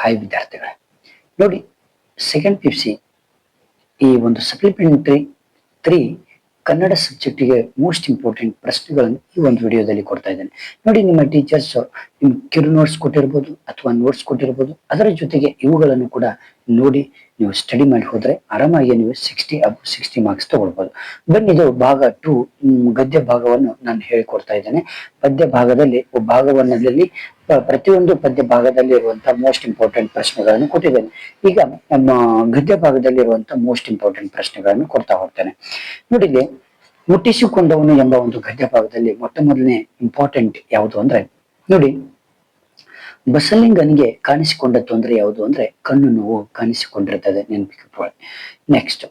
Hi ವಿದ್ಯಾರ್ಥಿಗಳೇ ನೋಡಿ second P U C ಈ ಒಂದು ಸಪ್ಲಿಮೆಂಟರಿ ತ್ರೀ ಕನ್ನಡ ಸಬ್ಜೆಕ್ಟಿಗೆ ಮೋಸ್ಟ್ ಇಂಪಾರ್ಟೆಂಟ್ ಪ್ರಶ್ನೆಗಳನ್ನು ಈ ಒಂದು ವಿಡಿಯೋದಲ್ಲಿ ಕೊಡ್ತಾ ಇದ್ದೇನೆ. ನೋಡಿ, ನಿಮ್ಮ ಟೀಚರ್ಸ್ ನಿಮ್ ಕಿರು ನೋಟ್ಸ್ ಕೊಟ್ಟಿರ್ಬೋದು ಅಥವಾ ನೋಟ್ಸ್ ಕೊಟ್ಟಿರ್ಬೋದು, ಅದರ ಜೊತೆಗೆ ಇವುಗಳನ್ನು ಕೂಡ ನೋಡಿ, ನೀವು ಸ್ಟಡಿ ಮಾಡಿ ಹೋದ್ರೆ ಆರಾಮಾಗಿ ನೀವು ಸಿಕ್ಸ್ಟಿ ಅಬ್ ಸಿಕ್ಸ್ಟಿ ಮಾರ್ಕ್ಸ್ ತಗೊಳ್ಬಹುದು ಬನ್ನಿ, ಇದು ಭಾಗ ಟು ಗದ್ಯ ಭಾಗವನ್ನು ನಾನು ಹೇಳಿಕೊಡ್ತಾ ಇದ್ದೇನೆ. ಪದ್ಯ ಭಾಗದಲ್ಲಿ ಭಾಗವನ್ನದಲ್ಲಿ ಪ್ರತಿಯೊಂದು ಪದ್ಯ ಭಾಗದಲ್ಲಿ ಇರುವಂತಹ ಮೋಸ್ಟ್ ಇಂಪಾರ್ಟೆಂಟ್ ಪ್ರಶ್ನೆಗಳನ್ನು ಕೊಟ್ಟಿದ್ದೇನೆ. ಈಗ ನಮ್ಮ ಗದ್ಯ ಭಾಗದಲ್ಲಿ ಇರುವಂತಹ ಮೋಸ್ಟ್ ಇಂಪಾರ್ಟೆಂಟ್ ಪ್ರಶ್ನೆಗಳನ್ನು ಕೊಡ್ತಾ ಹೋಗ್ತೇನೆ. ನೋಡಿ ಮುಟ್ಟಿಸಿಕೊಂಡವನು ಎಂಬ ಒಂದು ಗದ್ಯ ಭಾಗದಲ್ಲಿ ಮೊಟ್ಟ ಮೊದಲನೇ ಇಂಪಾರ್ಟೆಂಟ್ ಯಾವುದು ಅಂದ್ರೆ, ನೋಡಿ ಬಸಲಿಂಗನಿಗೆ ಕಾಣಿಸಿಕೊಂಡ ತೊಂದರೆ ಯಾವುದು ಅಂದ್ರೆ ಕಣ್ಣು ನೋವು ಕಾಣಿಸಿಕೊಂಡಿರ್ತದೆ ನೆನಪಿಟ್ಟುಕೊಳ್ಳಿ ನೆಕ್ಸ್ಟ್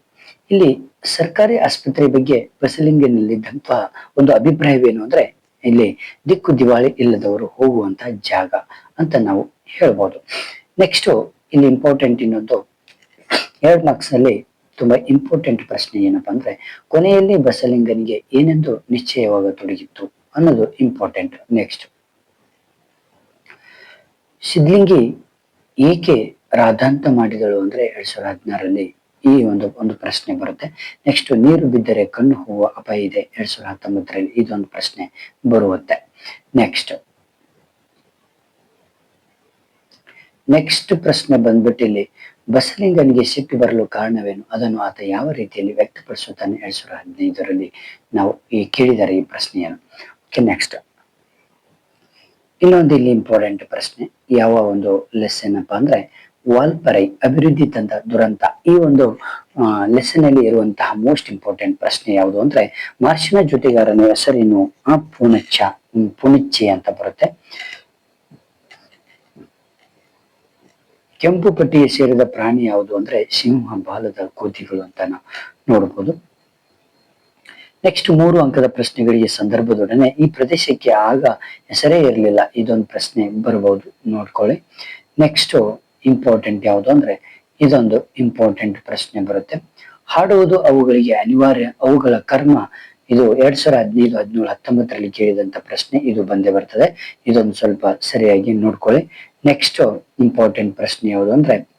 ಇಲ್ಲಿ ಸರ್ಕಾರಿ ಆಸ್ಪತ್ರೆ ಬಗ್ಗೆ ಬಸಲಿಂಗನಲ್ಲಿದ್ದಂತ ಒಂದು ಅಭಿಪ್ರಾಯವೇನು ಅಂದ್ರೆ ಇಲ್ಲಿ ದಿಕ್ಕು ದಿವಾಳಿ ಇಲ್ಲದವರು ಹೋಗುವಂತ ಜಾಗ ಅಂತ ನಾವು ಹೇಳ್ಬೋದು. ನೆಕ್ಸ್ಟ್ ಇಲ್ಲಿ ಇಂಪಾರ್ಟೆಂಟ್ ಇನ್ನೊಂದು. ಎರಡ್ ಮಾರ್ಕ್ಸ್ನಲ್ಲಿ ತುಂಬಾ ಇಂಪಾರ್ಟೆಂಟ್ ಪ್ರಶ್ನೆ ಏನಪ್ಪಾ ಅಂದ್ರೆ ಕೊನೆಯಲ್ಲಿ ಬಸಲಿಂಗನಿಗೆ ಏನೆಂದು ನಿಶ್ಚಯವಾಗ ತೊಡಗಿತ್ತು ಅನ್ನೋದು ಇಂಪಾರ್ಟೆಂಟ್ ನೆಕ್ಸ್ಟ್ ಸಿದ್ಲಿಂಗಿ ಏಕೆ ರಾಧಾಂತ ಮಾಡಿದಳು ಅಂದ್ರೆ ಎರಡ್ ಸಾವಿರದ ಹದಿನಾರರಲ್ಲಿ ಈ ಒಂದು ಒಂದು ಪ್ರಶ್ನೆ ಬರುತ್ತೆ. ನೆಕ್ಸ್ಟ್ ನೀರು ಬಿದ್ದರೆ ಕಣ್ಣು ಹೋಗುವ ಅಪಾಯ ಇದೆ. ಎರಡ್ ಸಾವಿರದ ಹತ್ತೊಂಬತ್ತರಲ್ಲಿ ಇದೊಂದು ಪ್ರಶ್ನೆ ಬರುತ್ತೆ ನೆಕ್ಸ್ಟ್ ನೆಕ್ಸ್ಟ್ ಪ್ರಶ್ನೆ ಬಂದ್ಬಿಟ್ಟು ಇಲ್ಲಿ ಬಸಲಿಂಗನಿಗೆ ಸಿಟ್ಟು ಬರಲು ಕಾರಣವೇನು? ಅದನ್ನು ಆತ ಯಾವ ರೀತಿಯಲ್ಲಿ ವ್ಯಕ್ತಪಡಿಸುತ್ತಾನೆ? ಎರಡ್ ಸಾವಿರದ ಹದಿನೈದರಲ್ಲಿ ನಾವು ಈ ಕೇಳಿದ್ದಾರೆ ಈ ಪ್ರಶ್ನೆಯನ್ನು. ಓಕೆ ನೆಕ್ಸ್ಟ್ ಇನ್ನೊಂದು ಇಲ್ಲಿ ಇಂಪಾರ್ಟೆಂಟ್ ಪ್ರಶ್ನೆ, ಯಾವ ಒಂದು ಲೆಸ್ ಅಪ್ಪ ಅಂದ್ರೆ, ವಾಲ್ಪರೈ ಅಭಿವೃದ್ಧಿ ತಂದ ದುರಂತ. ಈ ಒಂದು ಲೆಸನ್ ಅಲ್ಲಿ ಇರುವಂತಹ ಮೋಸ್ಟ್ ಇಂಪಾರ್ಟೆಂಟ್ ಪ್ರಶ್ನೆ ಯಾವುದು ಅಂದ್ರೆ ಮಾರ್ಷಿನ ಜೊತೆಗಾರನ ಹೆಸರೇನು? ಆ ಪುನಚ್ಚ ಪುನಿಚ್ಚೆ ಅಂತ ಬರುತ್ತೆ. ಕೆಂಪು ಪಟ್ಟಿಗೆ ಸೇರಿದ ಪ್ರಾಣಿ ಯಾವುದು ಅಂದ್ರೆ, ಸಿಂಹ, ಬಾಲದ ಕೋತಿಗಳು ಅಂತ ನಾವು ನೋಡಬಹುದು ನೆಕ್ಸ್ಟ್ ಮೂರು ಅಂಕದ ಪ್ರಶ್ನೆಗಳಿಗೆ ಸಂದರ್ಭದೊಡನೆ ಈ ಪ್ರದೇಶಕ್ಕೆ ಆಗ ಹೆಸರೇ ಇರಲಿಲ್ಲ. ಇದೊಂದು ಪ್ರಶ್ನೆ ಬರಬಹುದು. ನೋಡ್ಕೊಳ್ಳಿ. ನೆಕ್ಸ್ಟ್ ಇಂಪಾರ್ಟೆಂಟ್ ಯಾವುದು ಅಂದ್ರೆ ಇದೊಂದು ಇಂಪಾರ್ಟೆಂಟ್ ಪ್ರಶ್ನೆ ಬರುತ್ತೆ. ಹಾಡುವುದು ಅವುಗಳಿಗೆ ಅನಿವಾರ್ಯ. ಅವುಗಳ ಕರ್ಮ ಇದು ಎರಡ್ ಸಾವಿರದ ಹದಿನೈದು, ಹದಿನೇಳು, ಹತ್ತೊಂಬತ್ತರಲ್ಲಿ ಕೇಳಿದಂತ ಪ್ರಶ್ನೆ. ಇದು ಬಂದೇ ಬರ್ತದೆ. ಇದೊಂದು ಸ್ವಲ್ಪ ಸರಿಯಾಗಿ ನೋಡ್ಕೊಳ್ಳಿ. ನೆಕ್ಸ್ಟ್ ಇಂಪಾರ್ಟೆಂಟ್ ಪ್ರಶ್ನೆ ಯಾವುದು ಅಂದ್ರೆ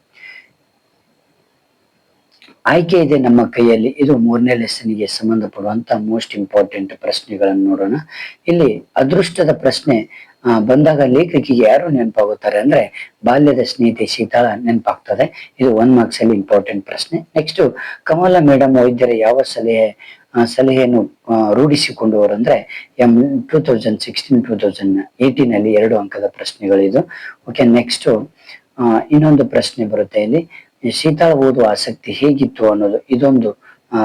ಆಯ್ಕೆ ಇದೆ ನಮ್ಮ ಕೈಯಲ್ಲಿ. ಇದು ಮೂರನೇ ಲೆಸನ್ಗೆ ಸಂಬಂಧಪಡುವಂತ ಮೋಸ್ಟ್ ಇಂಪಾರ್ಟೆಂಟ್ ಪ್ರಶ್ನೆಗಳನ್ನು ನೋಡೋಣ. ಇಲ್ಲಿ ಅದೃಷ್ಟದ ಪ್ರಶ್ನೆ ಬಂದಾಗ ಲೇಖಕಿಗೆ ಯಾರು ನೆನಪಾಗುತ್ತಾರೆ ಅಂದ್ರೆ ಬಾಲ್ಯದ ಸ್ನೇಹಿತೆ ಶೀತಾಳ ನೆನಪಾಗ್ತದೆ. ಇದು ಒನ್ ಮಾರ್ಕ್ಸ್ ಅಲ್ಲಿ ಇಂಪಾರ್ಟೆಂಟ್ ಪ್ರಶ್ನೆ. ನೆಕ್ಸ್ಟ್ ಕಮಲಾ ಮೇಡಮ್ ವೈದ್ಯರ ಯಾವ ಸಲಹೆ ಸಲಹೆಯನ್ನು ರೂಢಿಸಿಕೊಂಡವರು ಅಂದ್ರೆ M two thousand sixteen two thousand eighteen ಅಲ್ಲಿ ಎರಡು ಅಂಕದ ಪ್ರಶ್ನೆಗಳಿದು. ಓಕೆ ನೆಕ್ಸ್ಟ್ ಇನ್ನೊಂದು ಪ್ರಶ್ನೆ ಬರುತ್ತೆ ಇಲ್ಲಿ. ಶೀತಾಳ ಓದುವ ಆಸಕ್ತಿ ಹೇಗಿತ್ತು ಅನ್ನೋದು ಇದೊಂದು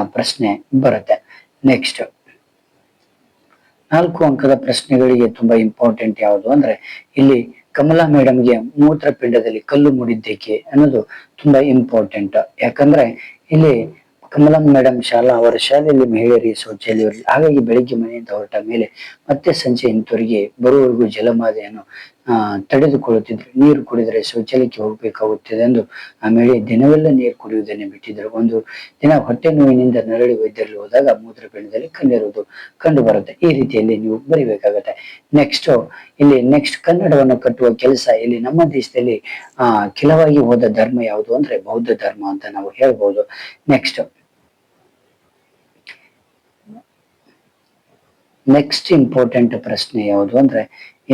ಪ್ರಶ್ನೆ ಬರುತ್ತೆ. ನೆಕ್ಸ್ಟ್ ನಾಲ್ಕು ಅಂಕದ ಪ್ರಶ್ನೆಗಳಿಗೆ ತುಂಬಾ ಇಂಪಾರ್ಟೆಂಟ್ ಯಾವುದು ಅಂದ್ರೆ, ಇಲ್ಲಿ ಕಮಲಾ ಮೇಡಮ್ಗೆ ಮೂತ್ರಪಿಂಡದಲ್ಲಿ ಕಲ್ಲು ಮೂಡಿದ್ದೇಕೆ ಅನ್ನೋದು ತುಂಬಾ ಇಂಪಾರ್ಟೆಂಟ್ ಯಾಕಂದ್ರೆ, ಇಲ್ಲಿ ಕಮಲಾ ಮೇಡಮ್ ಶಾಲಾ, ಅವರ ಶಾಲೆಯಲ್ಲಿ ಮಹಿಳೆಯರಿಗೆ ಶೌಚಾಲಯ ಹಾಗಾಗಿ ಬೆಳಿಗ್ಗೆ ಮನೆಯಿಂದ ಹೊರಟ ಮೇಲೆ ಮತ್ತೆ ಸಂಜೆ ಹಿಂತಿರುಗಿ ಬರುವವರೆಗೂ ಜಲಮಾದೆಯನ್ನು ತಡೆದುಕೊಳ್ಳುತ್ತಿದ್ರು ನೀರು ಕುಡಿದರೆ ಶೌಚಾಲಯಕ್ಕೆ ಹೋಗಬೇಕಾಗುತ್ತದೆ ಎಂದು ಆಮೇಲೆ ದಿನವೆಲ್ಲ ನೀರು ಕುಡಿಯುವುದನ್ನೇ ಬಿಟ್ಟಿದ್ರು ಒಂದು ದಿನ ಹೊಟ್ಟೆ ನೋವಿನಿಂದ ನರಳಿ ವೈದ್ಯರಲ್ಲಿ ಹೋದಾಗ ಮೂತ್ರಪಿಂಡದಲ್ಲಿ ಕಂಡಿರುವುದು ಕಂಡು ಬರುತ್ತೆ ಈ ರೀತಿಯಲ್ಲಿ ನೀವು ಬರಿಬೇಕಾಗತ್ತೆ. ನೆಕ್ಸ್ಟ್ ಇಲ್ಲಿ ನೆಕ್ಸ್ಟ್ ಕನ್ನಡವನ್ನು ಕಟ್ಟುವ ಕೆಲಸ ಇಲ್ಲಿ ನಮ್ಮ ದೇಶದಲ್ಲಿ, ಆ ಕೆಲವಾಗಿ ಹೋದ ಧರ್ಮ ಯಾವುದು ಅಂದ್ರೆ ಬೌದ್ಧ ಧರ್ಮ ಅಂತ ನಾವು ಹೇಳ್ಬೋದು. ನೆಕ್ಸ್ಟ್ ನೆಕ್ಸ್ಟ್ ಇಂಪಾರ್ಟೆಂಟ್ ಪ್ರಶ್ನೆ ಯಾವುದು ಅಂದ್ರೆ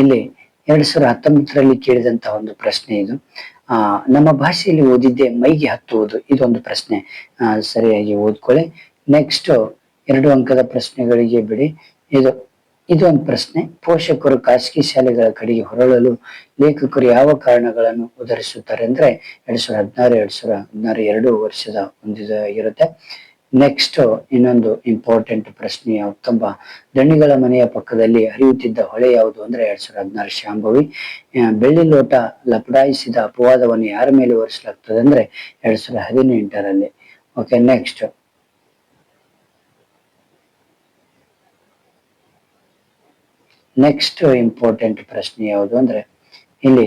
ಇಲ್ಲಿ ಎರಡ್ ಸಾವಿರದ ಹತ್ತೊಂಬತ್ತರಲ್ಲಿ ಕೇಳಿದಂತಹ ಒಂದು ಪ್ರಶ್ನೆ ಇದು. ಆ, ನಮ್ಮ ಭಾಷೆಯಲ್ಲಿ ಓದಿದ್ದೆ ಮೈಗೆ ಹತ್ತುವುದು, ಇದೊಂದು ಪ್ರಶ್ನೆ. ಸರಿಯಾಗಿ ಓದ್ಕೊಳ್ಳಿ. ನೆಕ್ಸ್ಟ್ ಎರಡು ಅಂಕದ ಪ್ರಶ್ನೆಗಳಿಗೆ ಬಿಡಿ. ಇದು, ಇದೊಂದು ಪ್ರಶ್ನೆ. ಪೋಷಕರು ಖಾಸಗಿ ಶಾಲೆಗಳ ಕಡೆಗೆ ಹೊರಳಲು ಲೇಖಕರು ಯಾವ ಕಾರಣಗಳನ್ನು ಉದರಿಸುತ್ತಾರೆ ಅಂದ್ರೆ ಎರಡ್ ಸಾವಿರದ ಹದಿನಾರು, ಎರಡ್ ಸಾವಿರದ ಹದಿನಾರು ಎರಡು ವರ್ಷದ ಒಂದು ಇದು ಇರುತ್ತೆ. ನೆಕ್ಸ್ಟ್ ಇನ್ನೊಂದು ಇಂಪಾರ್ಟೆಂಟ್ ಪ್ರಶ್ನೆ ಯಾವ್ದಪ್ಪ ದಣಿಗಳ ಮನೆಯ ಪಕ್ಕದಲ್ಲಿ ಹರಿಯುತ್ತಿದ್ದ ಹೊಳೆ ಯಾವುದು ಅಂದ್ರೆ ಎರಡ್ ಸಾವಿರದ ಹದಿನಾರು ಶಾಂಭವಿ. ಬೆಳ್ಳಿ ಲೋಟ ಲಪಡಾಯಿಸಿದ ಅಪವಾದವನ್ನು ಯಾರ ಮೇಲೆ ಹೊರಿಸಲಾಗ್ತದೆ ಅಂದ್ರೆ ಎರಡ್ ಸಾವಿರದ ಹದಿನೆಂಟರಲ್ಲಿ. ಓಕೆ ನೆಕ್ಸ್ಟ್ ನೆಕ್ಸ್ಟ್ ಇಂಪಾರ್ಟೆಂಟ್ ಪ್ರಶ್ನೆ ಯಾವುದು ಅಂದ್ರೆ ಇಲ್ಲಿ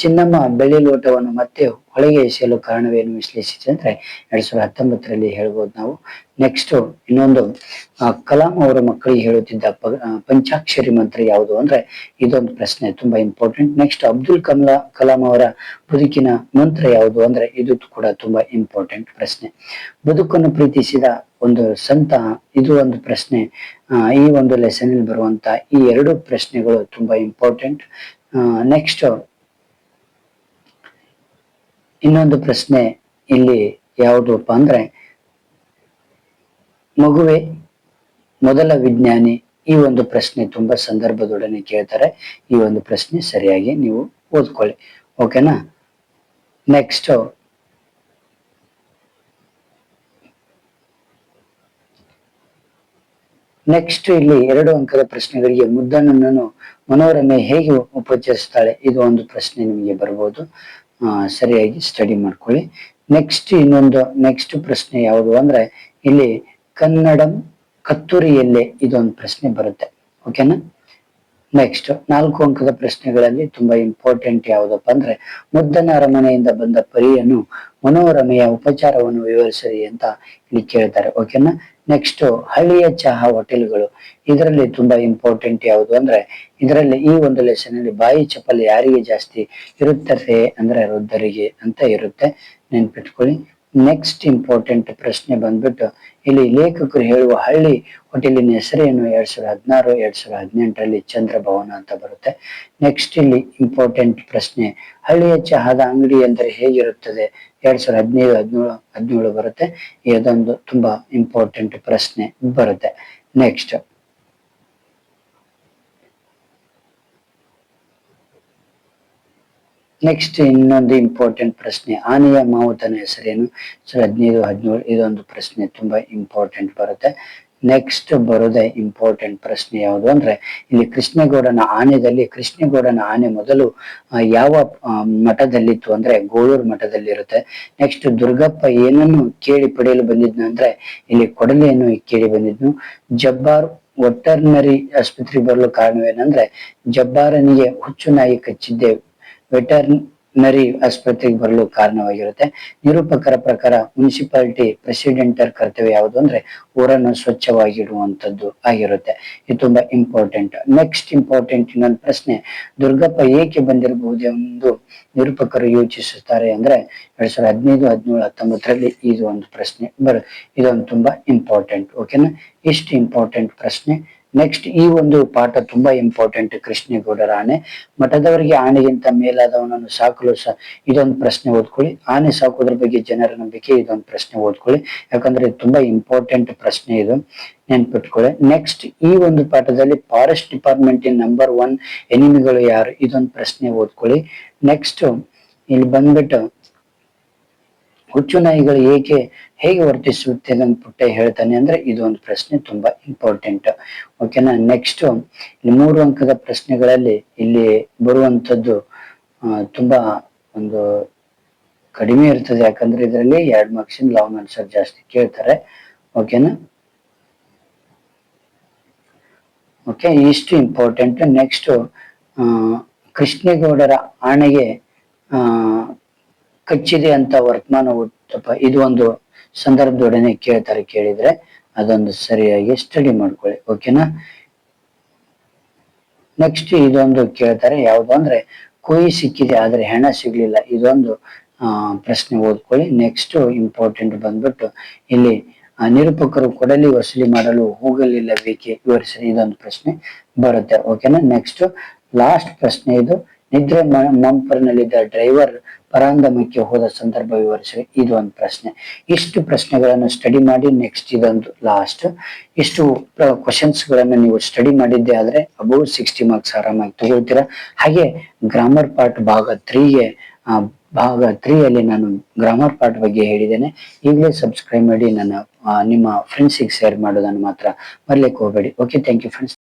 ಚಿನ್ನಮ್ಮ ಬೆಳ್ಳಿ ಲೋಟವನ್ನು ಮತ್ತೆ ಹೊಳೆಗೆ ಎಸೆಯಲು ಕಾರಣವೇನು ವಿಶ್ಲೇಷಿಸಿದ್ರೆ ಎರಡ್ ಸಾವಿರದ ಹತ್ತೊಂಬತ್ತರಲ್ಲಿ ಹೇಳ್ಬೋದು ನಾವು. ನೆಕ್ಸ್ಟ್ ಇನ್ನೊಂದು ಕಲಾಂ ಅವರ ಮಕ್ಕಳಿಗೆ ಹೇಳುತ್ತಿದ್ದ ಪಂಚಾಕ್ಷರಿ ಮಂತ್ರ ಯಾವುದು ಅಂದ್ರೆ ಇದೊಂದು ಪ್ರಶ್ನೆ ತುಂಬಾ ಇಂಪಾರ್ಟೆಂಟ್ ನೆಕ್ಸ್ಟ್ ಅಬ್ದುಲ್ ಕಮಲಾ, ಕಲಾಂ ಅವರ ಬದುಕಿನ ಮಂತ್ರ ಯಾವುದು ಅಂದ್ರೆ ಇದು ಕೂಡ ತುಂಬಾ ಇಂಪಾರ್ಟೆಂಟ್ ಪ್ರಶ್ನೆ. ಬದುಕನ್ನು ಪ್ರೀತಿಸಿದ ಒಂದು ಸಂತ, ಇದು ಒಂದು ಪ್ರಶ್ನೆ. ಈ ಒಂದು ಲೆಸನ್ ಬರುವಂತ ಈ ಎರಡು ಪ್ರಶ್ನೆಗಳು ತುಂಬಾ ಇಂಪಾರ್ಟೆಂಟ್ ನೆಕ್ಸ್ಟ್ ಇನ್ನೊಂದು ಪ್ರಶ್ನೆ ಇಲ್ಲಿ ಯಾವುದಪ್ಪ ಅಂದ್ರೆ, ಮಗುವೆ ಮೊದಲ ವಿಜ್ಞಾನಿ ಈ ಒಂದು ಪ್ರಶ್ನೆ ತುಂಬಾ ಸಂದರ್ಭದೊಡನೆ ಕೇಳ್ತಾರೆ. ಈ ಒಂದು ಪ್ರಶ್ನೆ ಸರಿಯಾಗಿ ನೀವು ಓದ್ಕೊಳ್ಳಿ. ಓಕೆನಾ? ನೆಕ್ಸ್ಟ್ ನೆಕ್ಸ್ಟ್ ಇಲ್ಲಿ ಎರಡು ಅಂಕದ ಪ್ರಶ್ನೆಗಳಿಗೆ ಮುದ್ದಣ್ಣನನ್ನು ಮನೋರಮೆ ಹೇಗೆ ಉಪಚರಿಸ್ತಾಳೆ? ಇದು ಒಂದು ಪ್ರಶ್ನೆ ನಿಮಗೆ ಬರ್ಬೋದು. ಸರಿಯಾಗಿ ಸ್ಟಡಿ ಮಾಡ್ಕೊಳ್ಳಿ. ನೆಕ್ಸ್ಟ್ ಇನ್ನೊಂದು ನೆಕ್ಸ್ಟ್ ಪ್ರಶ್ನೆ ಯಾವುದು ಅಂದ್ರೆ, ಇಲ್ಲಿ ಕನ್ನಡಂ ಕತ್ತೂರಿಯಲ್ಲೇ ಇದೊಂದು ಪ್ರಶ್ನೆ ಬರುತ್ತೆ. ಓಕೆನಾ ನೆಕ್ಸ್ಟ್ ನಾಲ್ಕು ಅಂಕದ ಪ್ರಶ್ನೆಗಳಲ್ಲಿ ತುಂಬಾ ಇಂಪಾರ್ಟೆಂಟ್ ಯಾವುದಪ್ಪ ಅಂದ್ರೆ, ಮುದ್ದನ ಅರಮನೆಯಿಂದ ಬಂದ ಪರಿಯನ್ನು ಮನೋರಮೆಯ ಉಪಚಾರವನ್ನು ವಿವರಿಸಿರಿ ಅಂತ ಇಲ್ಲಿ ಕೇಳ್ತಾರೆ ಓಕೆನಾ ನೆಕ್ಸ್ಟ್ ಹಳ್ಳಿಯ ಚಹಾ ಹೋಟೆಲ್ಗಳು. ಇದರಲ್ಲಿ ತುಂಬಾ ಇಂಪಾರ್ಟೆಂಟ್ ಯಾವುದು ಅಂದ್ರೆ, ಇದರಲ್ಲಿ ಈ ಒಂದು ಲೆಸನ್ ಅಲ್ಲಿ ಬಾಯಿ ಚಪ್ಪಲಿ ಯಾರಿಗೆ ಜಾಸ್ತಿ ಇರುತ್ತೆ ಅಂದ್ರೆ ವೃದ್ಧರಿಗೆ ಅಂತ ಇರುತ್ತೆ. ನೆನ್ಪಿಟ್ಕೊಳ್ಳಿ. ನೆಕ್ಸ್ಟ್ ಇಂಪಾರ್ಟೆಂಟ್ ಪ್ರಶ್ನೆ ಬಂದ್ಬಿಟ್ಟು, ಇಲ್ಲಿ ಲೇಖಕರು ಹೇಳುವ ಹಳ್ಳಿ ಹೋಟೆಲಿನ ಹೆಸರೇನು? ಎರಡ್ ಸಾವಿರದ ಹದಿನಾರು, ಎರಡ್ ಸಾವಿರದ ಹದಿನೆಂಟರಲ್ಲಿ ಚಂದ್ರಭವನ ಅಂತ ಬರುತ್ತೆ. ನೆಕ್ಸ್ಟ್ ಇಲ್ಲಿ ಇಂಪಾರ್ಟೆಂಟ್ ಪ್ರಶ್ನೆ, ಹಳ್ಳಿಯ ಚಹಾದ ಅಂಗಡಿ ಎಂದರೆ ಹೇಗಿರುತ್ತದೆ? ಎರಡ್ ಸಾವಿರದ ಹದಿನೈದು, ಹದಿನೇಳು ಹದಿನೇಳು ಬರುತ್ತೆ. ಇದೊಂದು ತುಂಬಾ ಇಂಪಾರ್ಟೆಂಟ್ ಪ್ರಶ್ನೆ ಬರುತ್ತೆ. ನೆಕ್ಸ್ಟ್ ನೆಕ್ಸ್ಟ್ ಇನ್ನೊಂದು ಇಂಪಾರ್ಟೆಂಟ್ ಪ್ರಶ್ನೆ. ಆನೆಯ ಮಾವುತನ ಹೆಸರೇನು? ಸರ್ ಹದಿನೈದು, ಹದಿನೇಳು, ಇದೊಂದು ಪ್ರಶ್ನೆ ತುಂಬಾ ಇಂಪಾರ್ಟೆಂಟ್ ಬರುತ್ತೆ. ನೆಕ್ಸ್ಟ್ ಬರೋದೇ ಇಂಪಾರ್ಟೆಂಟ್ ಪ್ರಶ್ನೆ ಯಾವುದು ಅಂದ್ರೆ, ಇಲ್ಲಿ ಕೃಷ್ಣೇಗೌಡನ ಆನೆದಲ್ಲಿ, ಕೃಷ್ಣೇಗೌಡನ ಆನೆ ಮೊದಲು ಯಾವ ಮಠದಲ್ಲಿತ್ತು ಅಂದ್ರೆ, ಗೋಳೂರು ಮಠದಲ್ಲಿ ಇರುತ್ತೆ ನೆಕ್ಸ್ಟ್ ದುರ್ಗಪ್ಪ ಏನನ್ನು ಕೇಳಿ ಪಡೆಯಲು ಬಂದಿದ್ನು ಅಂದ್ರೆ, ಇಲ್ಲಿ ಕೊಡಲೆಯನ್ನು ಕೇಳಿ ಬಂದಿದ್ನು. ಜಬ್ಬಾರ್ ಒಟರ್ನರಿ ಆಸ್ಪತ್ರೆಗೆ ಬರಲು ಕಾರಣವೇನಂದ್ರೆ, ಜಬ್ಬಾರನಿಗೆ ಹುಚ್ಚು ನಾಯಿ ಕಚ್ಚಿದ್ದೆ. ವೆಟರ್ನರಿ ಆಸ್ಪತ್ರೆಗೆ ಬರಲು ಕಾರಣವಾಗಿರುತ್ತೆ. ನಿರೂಪಕರ ಪ್ರಕಾರ ಮುನ್ಸಿಪಾಲಿಟಿ ಪ್ರೆಸಿಡೆಂಟರ್ ಕರ್ತವ್ಯ ಯಾವುದು ಅಂದ್ರೆ ಊರನ್ನು ಸ್ವಚ್ಛವಾಗಿಡುವಂತದ್ದು ಆಗಿರುತ್ತೆ. ಇದು ತುಂಬಾ ಇಂಪಾರ್ಟೆಂಟ್. ನೆಕ್ಸ್ಟ್ ಇಂಪಾರ್ಟೆಂಟ್ ಇನ್ನೊಂದು ಪ್ರಶ್ನೆ, ದುರ್ಗಪ್ಪ ಏಕೆ ಬಂದಿರಬಹುದು ಎಂದು ನಿರೂಪಕರು ಯೋಚಿಸುತ್ತಾರೆ ಅಂದ್ರೆ ಎರಡ್ ಸಾವಿರದ ಹದಿನೈದು, ಹದಿನೇಳು, ಹತ್ತೊಂಬತ್ತರಲ್ಲಿ ಇದು ಒಂದು ಪ್ರಶ್ನೆ ಬರು ಇದೊಂದು ತುಂಬಾ ಇಂಪಾರ್ಟೆಂಟ್ ಓಕೆನಾ ಇಷ್ಟು ಇಂಪಾರ್ಟೆಂಟ್ ಪ್ರಶ್ನೆ. ನೆಕ್ಸ್ಟ್ ಈ ಒಂದು ಪಾಠ ತುಂಬಾ ಇಂಪಾರ್ಟೆಂಟ್ ಕೃಷ್ಣೇಗೌಡರ ಆನೆ. ಮಠದವರಿಗೆ ಆನೆಗಿಂತ ಮೇಲಾದವನನ್ನು ಸಾಕಲು ಸಹ ಇದೊಂದು ಪ್ರಶ್ನೆ ಓದ್ಕೊಳ್ಳಿ. ಆನೆ ಸಾಕೋದ್ರ ಬಗ್ಗೆ ಜನರ ನಂಬಿಕೆ, ಇದೊಂದು ಪ್ರಶ್ನೆ ಓದ್ಕೊಳ್ಳಿ. ಯಾಕಂದ್ರೆ ತುಂಬಾ ಇಂಪಾರ್ಟೆಂಟ್ ಪ್ರಶ್ನೆ ಇದು. ನೆನ್ಪಿಟ್ಕೊಳ್ಳಿ. ನೆಕ್ಸ್ಟ್ ಈ ಒಂದು ಪಾಠದಲ್ಲಿ forest department in number one ಎನಿಮಿಗಳು ಯಾರು? ಇದೊಂದು ಪ್ರಶ್ನೆ ಓದ್ಕೊಳ್ಳಿ. ನೆಕ್ಸ್ಟ್ ಇಲ್ಲಿ ಬಂದ್ಬಿಟ್ಟು ಹುಚ್ಚು ನಾಯಿಗಳು ಏಕೆ ಹೇಗೆ ವರ್ತಿಸುತ್ತೆ ಅಂತ ಪುಟ್ಟ ಹೇಳ್ತಾನೆ ಅಂದ್ರೆ ಇದು ಒಂದು ಪ್ರಶ್ನೆ ತುಂಬಾ ಇಂಪಾರ್ಟೆಂಟ್ ಓಕೆನಾ ನೆಕ್ಸ್ಟ್ ಇಲ್ಲಿ ಮೂರು ಅಂಕದ ಪ್ರಶ್ನೆಗಳಲ್ಲಿ ಇಲ್ಲಿ ಬರುವಂತದ್ದು ತುಂಬಾ ಒಂದು ಕಡಿಮೆ ಇರ್ತದೆ. ಯಾಕಂದ್ರೆ ಇದರಲ್ಲಿ ಎರಡ್ ಮಾರ್ಕ್ಸ್ ಲಾಂಗ್ ಆನ್ಸರ್ ಜಾಸ್ತಿ ಕೇಳ್ತಾರೆ. ಓಕೆನಾ ಓಕೆ ಇಷ್ಟು ಇಂಪಾರ್ಟೆಂಟ್ ನೆಕ್ಸ್ಟ್ ಕೃಷ್ಣೇಗೌಡರ ಆಣೆಗೆ ಕಚ್ಚಿದೆ ಅಂತ ವರ್ತಮಾನ ಉತ್ತಪ್ಪ ಇದು ಒಂದು ಸಂದರ್ಭದೊಡನೆ ಕೇಳ್ತಾರೆ, ಕೇಳಿದ್ರೆ ಅದೊಂದು ಸರಿಯಾಗಿ ಸ್ಟಡಿ ಮಾಡ್ಕೊಳ್ಳಿ ಓಕೆನಾ ನೆಕ್ಸ್ಟ್ ಇದೊಂದು ಕೇಳ್ತಾರೆ, ಯಾವುದು ಅಂದ್ರೆ, ಕೊಯ್ ಸಿಕ್ಕಿದೆ ಆದ್ರೆ ಹೆಣ ಸಿಗ್ಲಿಲ್ಲ. ಇದೊಂದು ಪ್ರಶ್ನೆ ಓದ್ಕೊಳ್ಳಿ. ನೆಕ್ಸ್ಟ್ ಇಂಪಾರ್ಟೆಂಟ್ ಬಂದ್ಬಿಟ್ಟು ಇಲ್ಲಿ ನಿರೂಪಕರು ಕೊಡಲಿ ವಸೂಲಿ ಮಾಡಲು ಹೋಗಲಿಲ್ಲ ಬೇಕೆ ವಿವರಿಸಿ, ಇದೊಂದು ಪ್ರಶ್ನೆ ಬರುತ್ತೆ ಓಕೆನಾ ನೆಕ್ಸ್ಟ್ ಲಾಸ್ಟ್ ಪ್ರಶ್ನೆ ಇದು. ನಿದ್ರೆ ಮಂಪರ್ನಲ್ಲಿದ್ದ ಡ್ರೈವರ್ ಪರಾಂಗಮಕ್ಕೆ ಹೋದ ಸಂದರ್ಭ ವಿವರಿಸಿ ಇದು ಒಂದು ಪ್ರಶ್ನೆ. ಇಷ್ಟು ಪ್ರಶ್ನೆಗಳನ್ನು ಸ್ಟಡಿ ಮಾಡಿ ನೆಕ್ಸ್ಟ್ ಇದೊಂದು ಲಾಸ್ಟ್ ಇಷ್ಟು ಕ್ವಶನ್ಸ್ ಗಳನ್ನ ನೀವು ಸ್ಟಡಿ ಮಾಡಿದ್ದೆ ಆದ್ರೆ ಅಬೌವ್ ಸಿಕ್ಸ್ಟಿ ಮಾರ್ಕ್ಸ್ ಆರಾಮಾಗಿ ತಗೊಳ್ತೀರಾ? ಹಾಗೆ ಗ್ರಾಮರ್ ಪಾರ್ಟ್ ಭಾಗ ತ್ರೀಗೆ ಭಾಗ ತ್ರೀಯಲ್ಲಿ ನಾನು ಗ್ರಾಮರ್ ಪಾರ್ಟ್ ಬಗ್ಗೆ ಹೇಳಿದ್ದೇನೆ. ಈಗಲೇ ಸಬ್ಸ್ಕ್ರೈಬ್ ಮಾಡಿ ನನ್ನ ನಿಮ್ಮ ಫ್ರೆಂಡ್ಸಿಗೆ ಶೇರ್ ಮಾಡೋದನ್ನು ಮಾತ್ರ ಮರ್ಲಿಕ್ಕೆ ಹೋಗಬೇಡಿ. Okay thank you friends